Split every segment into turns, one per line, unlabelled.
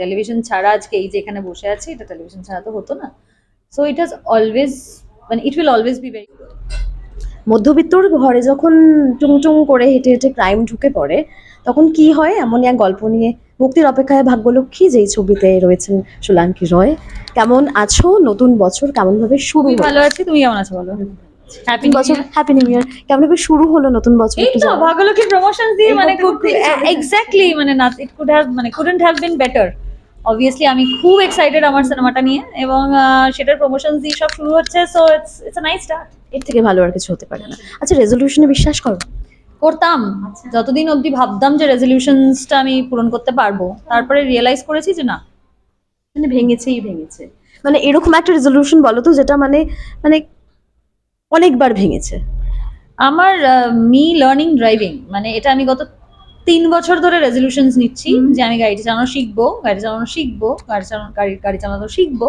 Television ছাড়া আজকে এই যে এখানে বসে আছি এটা টেলিভিশন ছাড়া তো হতো না। সো ইট হ্যাজ অলওয়েজ মানে it will always be very
মধ্যবিত্তর ঘরে যখন টুংটুং করে হেঁটে হেঁটে ক্রাইম ঢুকে পড়ে তখন কি হয়? এমনই এক গল্প নিয়ে মুক্তির অপেক্ষায় ভাগ্যলক্ষ্মী যেই ছবিতে রয়েছেন সোলাঙ্কি রয়। কেমন আছো? নতুন বছর কেমন ভাবে শুরু
ভালো আছি তুমি কেমন আছো বলো? হ্যাপি
বছর হ্যাপি নিউ ইয়ার কেমন ভাবে শুরু হলো নতুন বছর?
এই তো। ভাগ্যলক্ষ্মী প্রমোশন দিয়ে মানে। এক্স্যাক্টলি মানে না ইট কুড হ্যাভ মানে couldn't have been better obviously আমি খুব এক্সাইটেড আমার সিনেমাটা নিয়ে এবং সেটার প্রমোশন দিয়ে সব শুরু হচ্ছে so it's it's a nice start
এর থেকে ভালো আর কিছু হতে পারে না। আচ্ছা রেজলিউশনে বিশ্বাস করো।
করতাম। যতদিন অবধি ভাবতাম যে রেজলিউশনসটা আমি পূরণ করতে পারব তারপরে রিয়েলাইজ করেছি যে না।
মানে ভেঙেছেই ভেঙেছে। মানে এরকম একটা রেজলিউশন বলো তো যেটা মানে মানে অনেকবার ভেঙেছে।
আমার মি লার্নিং ড্রাইভিং মানে এটা আমি গত তিন বছর ধরে রেজলিউশনস নিচ্ছি যে আমি গাড়ি চালানো শিখব গাড়ি চালানো শিখব গাড়ি চালানো গাড়ি গাড়ি চালানো শিখব।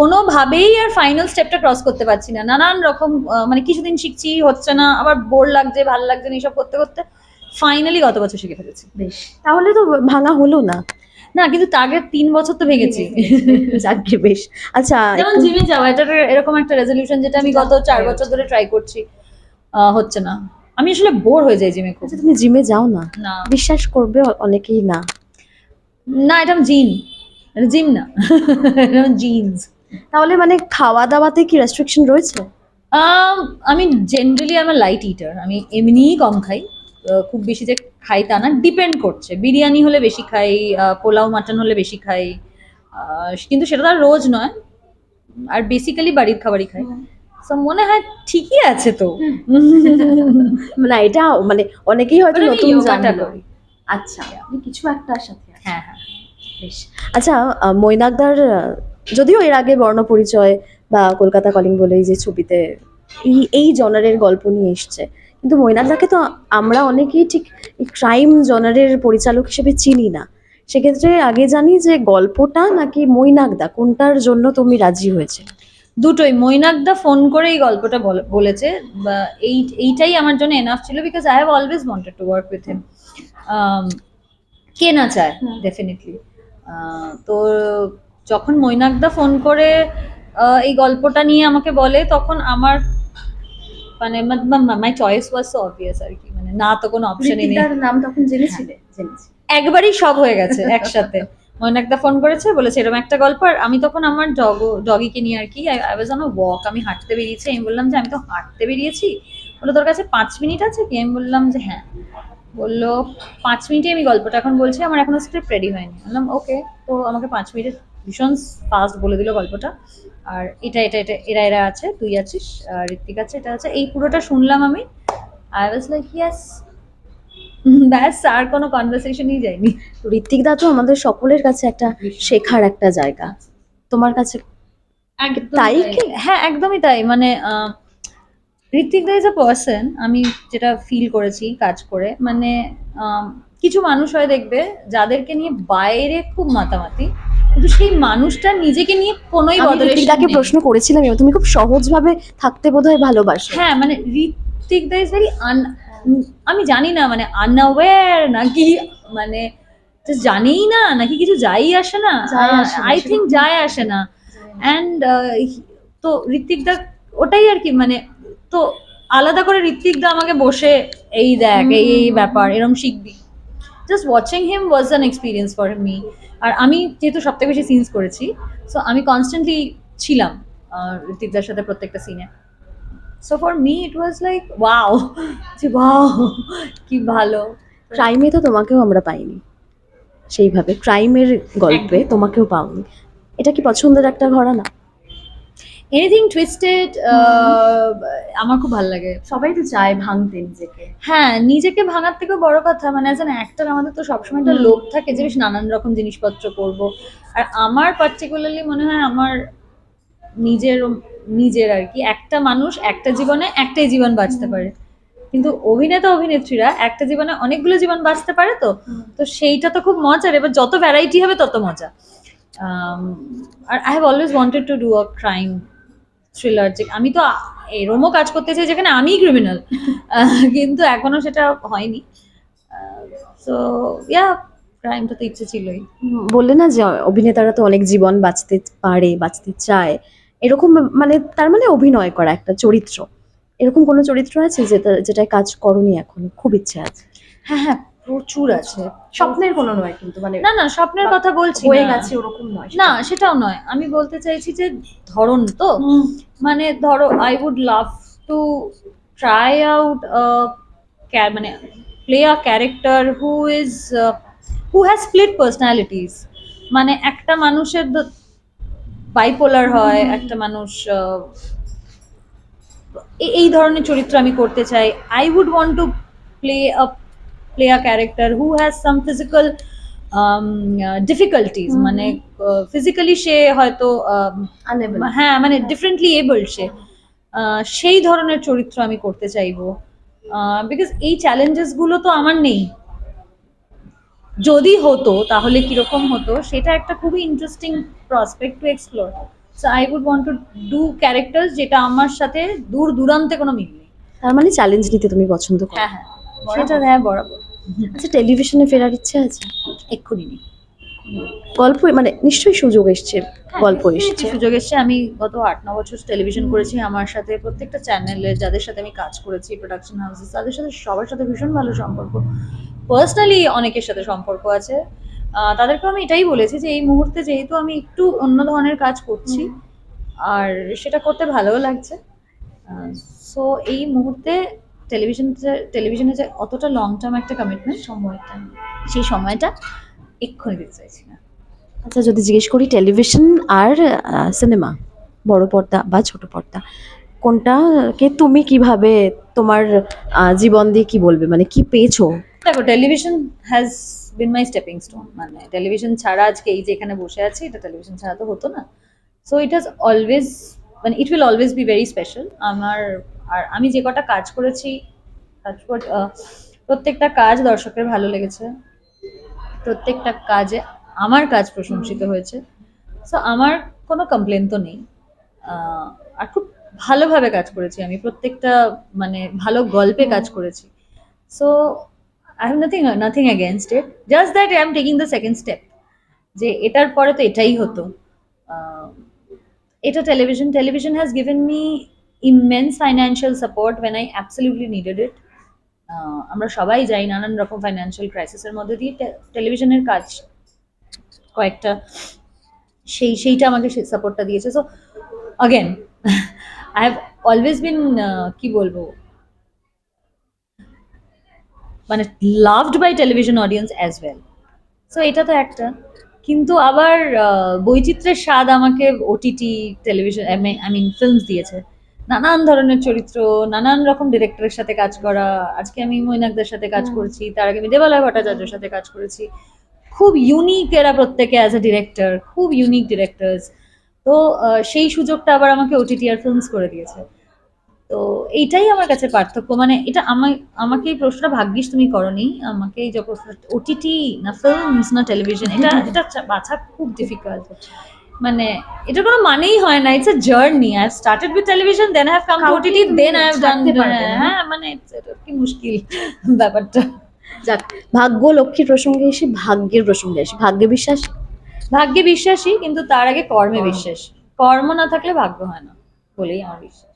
কোনোভাবেই আর ফাইনাল স্টেপটা ক্রস করতে পারছি না। নানান রকম মানে কিছুদিন শিখছি হচ্ছে না আবার বোর লাগছে ভালো লাগছে না এইসব করতে করতে ফাইনালি গত বছর শিখে ফেলেছি।
বেশ তাহলে তো ভাঙা হলো না।
না কিন্তু আগের তিন বছর তো ভেঙেছি।
যাকে বেশ। আচ্ছা
যেমন জিমে যাওয়া এটা এরকম একটা রেজলিউশন যেটা আমি গত চার বছর ধরে ট্রাই করছি। হচ্ছে না। আমি আসলে বোর হয়ে যাই জিমে খুব।
আচ্ছা তুমি জিমে যাও না? বিশ্বাস করবে অনেকেই না।
না এটা জিম। জিম না। এটা জিন্স
তাহলে মানে খাওয়া দাওয়াতে কি রেস্ট্রিকশন রয়েছে?
আমি জেনারেলি আমার লাইট ইটার আমি এমনিই কম খাই। খুব বেশি যে খাই তা না ডিপেন্ড করছে। বিরিয়ানি হলে বেশি খাই পোলাও মাটন হলে বেশি খাই কিন্তু সেটা তো আর রোজ নয় আর বেসিক্যালি বাড়ির খাবারই খাই। So, মনে হয় ঠিকই আছে তো।
মানে এটা মানে অনেকেই হয়তো
মানে
নতুন জানলো। আচ্ছা আপনি কিছু একটার সাথে
হ্যাঁ হ্যাঁ।
বেশ। আচ্ছা মৈনাকদার যদিও এর আগে বর্ণ পরিচয় বা কলকাতা কলিং বলে এই যে ছবিতে এই এই জনারের গল্প নিয়ে এসছে কিন্তু মৈনাকদাকে তো আমরা অনেকেই ঠিক ক্রাইম জনারের পরিচালক হিসেবে চিনি না। সেক্ষেত্রে আগে জানি যে গল্পটা নাকি মৈনাকদা কোনটার জন্য তুমি রাজি হয়েছে?
দুটোই মৈনাকদা ফোন করে এই গল্পটা বলে- বলেছে বা এই এইটাই আমার জন্য এনাফ ছিল because I have always wanted to work with him কে না চায় ডেফিনেটলি তো যখন মৈনাকদা ফোন করে এই গল্পটা নিয়ে আমাকে বলে তখন আমার মানে my choice was so obvious আর কি মানে না তো কোনো অপশনই নেই।
নাম তখন জেনেছিলে? জেনেছি।
একবারই সব হয়ে গেছে একসাথে। মৈনাকদা ফোন করেছে বলেছে এরকম একটা গল্প। আর আমি তখন আমার ডগ ডগিকে নিয়ে আর কি আই ওয়াজ অন ওয়াক আমি হাঁটতে বেরিয়েছি আমি বললাম যে আমি তো হাঁটতে বেরিয়েছি। বলল তোর কাছে পাঁচ মিনিট আছে কি? আমি বললাম যে হ্যাঁ। বলল পাঁচ মিনিটে আমি গল্পটা এখন বলছি আমার এখনও স্ক্রিপ্ট রেডি হয়নি। বললাম ওকে তো আমাকে পাঁচ মিনিটে ভীষণ ফাস্ট বলে দিল গল্পটা। আর এটা এটা এটা এরা এরা আছে তুই আছিস আর ঋত্বিক আছে এটা আছে। এই পুরোটা শুনলাম আমি। আই ওয়াজ লাইক ইয়াস ব্যাস আর কোনো কনভারসেশনই যায়নি।
ঋত্বিক দা তো আমাদের সকলের কাছে একটা শেখার একটা জায়গা। তোমার কাছে তাই?
হ্যাঁ একদমই তাই। মানে Ritwik da is a person আমি যেটা ফিল করেছি কাজ করে। মানে কিছু মানুষ হয় দেখবে যাদেরকে নিয়ে বাইরে খুব মাতামাতি কিন্তু সেই মানুষটা নিজেকে নিয়ে কোনোই বদলে
ঋত্বিক প্রশ্ন করেছিলাম তুমি খুব সহজভাবে থাকতে বোধহয় ভালোবাসো।
হ্যাঁ মানে Ritwik da is very an আমি জানি না মানে আনঅ্যাওয়্যার নাকি মানে জানেই না নাকি কিছু যাই আসে না? আই। থিঙ্ক যায় আসে না। অ্যান্ড তো ঋত্বিক দা ওটাই আর কি মানে তো আলাদা করে ঋত্বিক দা আমাকে বসে এই দেখ এই এই ব্যাপার এরম শিখবি। Just watching him was an experience for me আর আমি যেহেতু সব থেকে বেশি সিনস করেছি সো আমি কনস্ট্যান্টলি ছিলাম ঋত্বিক সাথে প্রত্যেকটা সিনে so for me it was like wow যে ওয়াও কি ভালো।
ক্রাইমে তো তোমাকেও আমরা পাইনি। সেইভাবে ক্রাইমের গল্পে তোমাকেও পাওনি। এটা কি পছন্দের একটা ঘরানা?
এনিথিং টুইস্টেড আমার খুব ভালো লাগে।
সবাই তো চায় ভাঙতে নিজেকে।
হ্যাঁ নিজেকে ভাঙার থেকেও বড় কথা মানে অ্যাজ অ্যান অ্যাক্টর আমাদের তো সবসময় একটা। লোভ থাকে যে বেশ নানান রকম জিনিসপত্র করব। আর আমার পার্টিকুলারলি মনে হয় আমার নিজের নিজের আর কি একটা মানুষ একটা জীবনে একটাই জীবন বাঁচতে পারে। কিন্তু অভিনেতা অভিনেত্রীরা একটা জীবনে অনেকগুলো জীবন বাঁচতে পারে তো? তো সেইটা তো খুব মজার এবার যত ভ্যারাইটি হবে তত মজা। আর I have always wanted to do a crime thriller যে আমি তো এরমও কাজ করতে চাই যেখানে আমিই ক্রিমিনাল কিন্তু এখনও সেটা হয়নি। সো ইয়া ক্রাইমটা তো ইচ্ছে ছিলই।
বললে না যে অভিনেতারা তো অনেক জীবন বাঁচতে পারে বাঁচতে চায়। এরকম মানে তার মানে অভিনয় করা একটা চরিত্র। এরকম কোনো চরিত্র আছে যেটা যেটায় কাজ করনি এখন? খুব ইচ্ছে আছে।
হ্যাঁ হ্যাঁ প্রচুর আছে।
স্বপ্নের কোনো নয় কিন্তু মানে
না না স্বপ্নের কথা বলছি
হয়ে গেছে ওরকম নয়
না সেটাও নয়। আমি বলতে চাইছি যে ধরন তো মানে ধরো I would love to try out মানে play a character who is who has split personalities মানে একটা মানুষের বাইপোলার হয় একটা মানুষ এই ধরনের চরিত্র আমি করতে চাই। I would want to play a play a character who has some physical difficulties
hmm.
মানে ফিজিক্যালি সে হয়তো
আনএবল
হ্যাঁ মানে ডিফারেন্টলি এবলড সে। আহ, সেই ধরনের চরিত্র আমি করতে চাইব। বিকজ এই চ্যালেঞ্জেসগুলো তো আমার নেই। যদি হতো তাহলে কীরকম হতো সেটা একটা খুবই interesting prospect to explore so I would want to do characters যেটা আমার সাথে দূর দূরান্তে কোনো মিল নেই।
তার মানে চ্যালেঞ্জ নিতে তুমি পছন্দ করো।
হ্যাঁ হ্যাঁ সেটা হ্যাঁ বরাবর।
আচ্ছা টেলিভিশনে ফেরার ইচ্ছে আছে?
এক্ষুনি নেই
গল্প মানে নিশ্চয়ই সুযোগ এসছে গল্প
এসেছে। সুযোগ এসছে। আমি গত আট ন বছর টেলিভিশন করেছি আমার সাথে প্রত্যেকটা চ্যানেলে যাদের সাথে আমি কাজ করেছি প্রোডাকশন হাউসে তাদের সাথে সবার সাথে ভীষণ ভালো সম্পর্ক। পার্সোনালি অনেকের সাথে সম্পর্ক আছে। তাদেরকে আমি এটাই বলেছি যে এই মুহূর্তে যেহেতু আমি একটু অন্য ধরনের কাজ করছি আর সেটা করতে ভালোও লাগছে। সো এই মুহূর্তে টেলিভিশন টেলিভিশনে যে অতটা লং টার্ম একটা কমিটমেন্ট সময়টা সেই সময়টা এক্ষুনি দিতে চাইছি না।
আচ্ছা যদি জিজ্ঞেস করি টেলিভিশন আর সিনেমা বড় পর্দা বা ছোট পর্দা কোনটাকে তুমি কীভাবে তোমার জীবন দিয়ে কি বলবে? মানে কি পেয়েছ?
দেখো television has been my stepping stone মানে টেলিভিশন ছাড়া আজকে এই যে এখানে বসে আছি এটা টেলিভিশন ছাড়া তো হতো না। সো ইট হ্যাজ অলওয়েজ মানে it will always be very special আমার আর আমি যে কটা কাজ করেছি, কাজ প্রত্যেকটা কাজ দর্শকের ভালো লেগেছে। প্রত্যেকটা কাজে আমার কাজ প্রশংসিত হয়েছে। সো আমার কোনো কমপ্লেন তো নেই। আর খুব ভালোভাবে কাজ করেছি আমি। প্রত্যেকটা মানে ভালো গল্পে কাজ করেছি। So I have nothing nothing against it just that I am taking the second step যে এটার পরে তো এটাই হতো। এটা television television has given me immense financial support when I absolutely needed it আমরা সবাই যাই নানান রকম ফাইন্যান্সিয়াল ক্রাইসিসের মধ্যে দিয়ে টেলিভিশনের কাজ কয়েকটা সেই সেইটা আমাকে সেই সাপোর্টটা দিয়েছে। So again I have always been কি বলব? মানে loved by television audience as well so এটা তো একটা। কিন্তু আবার আহ, বৈচিত্র্যের স্বাদ আমাকে OTT television I mean films দিয়েছে। নানান ধরনের চরিত্র নানান রকম ডিরেক্টরের সাথে কাজ করা। আজকে আমি মৈনাকদের সাথে কাজ। করছি তার আগে আমি দেবালয় ভট্টাচার্যের সাথে কাজ করেছি। খুব ইউনিক এরা প্রত্যেকে অ্যাজ এ ডিরেক্টর খুব ইউনিক ডিরেক্টরস তো সেই সুযোগটা আবার আমাকে ওটিটি আর ফিল্মস করে দিয়েছে। তো এইটাই আমার কাছে পার্থক্য। মানে এটা আমার আমাকে এই প্রশ্নটা ভাগ্যিস তুমি করনি। আমাকে এই যে প্রশ্ন ওটিটি না ফিল্মস না টেলিভিশন এটা এটা বাছা খুব ডিফিকাল্ট মানে এটা কোনো মানেই হয় না it's a journey I started with television then I have come to OTT then I have done. হ্যাঁ মানে কি মুশকিল ব্যাপারটা।
যাক ভাগ্য লক্ষ্মীর প্রসঙ্গে এসে ভাগ্যের প্রসঙ্গে আসি। ভাগ্যে বিশ্বাস?
ভাগ্যে বিশ্বাসী কিন্তু তার আগে কর্মে বিশ্বাস। কর্ম না থাকলে ভাগ্য হয় না বলেই আমার বিশ্বাস।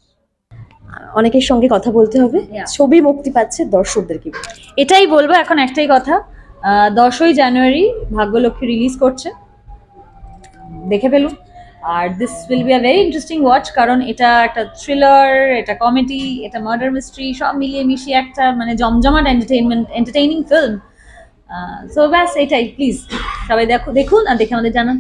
অনেকের সঙ্গে কথা বলতে হবে। ছবি মুক্তি পাচ্ছে দর্শকদেরকে
এটাই বলব এখন একটাই কথা। আহ, দশই জানুয়ারি ভাগ্যলক্ষ্মী রিলিজ করছে। দেখে ফেলুন। আর this will be a very interesting watch কারণ এটা একটা থ্রিলার এটা কমেডি এটা মার্ডার মিস্ট্রি সব মিলিয়ে মিশিয়ে একটা মানে জমজমাট এন্টারটেইনমেন্ট এন্টারটেইনিং ফিল্ম সো ব্যাস, এটাই প্লিজ সবাই দেখো, দেখুন আর দেখে আমাদের জানান।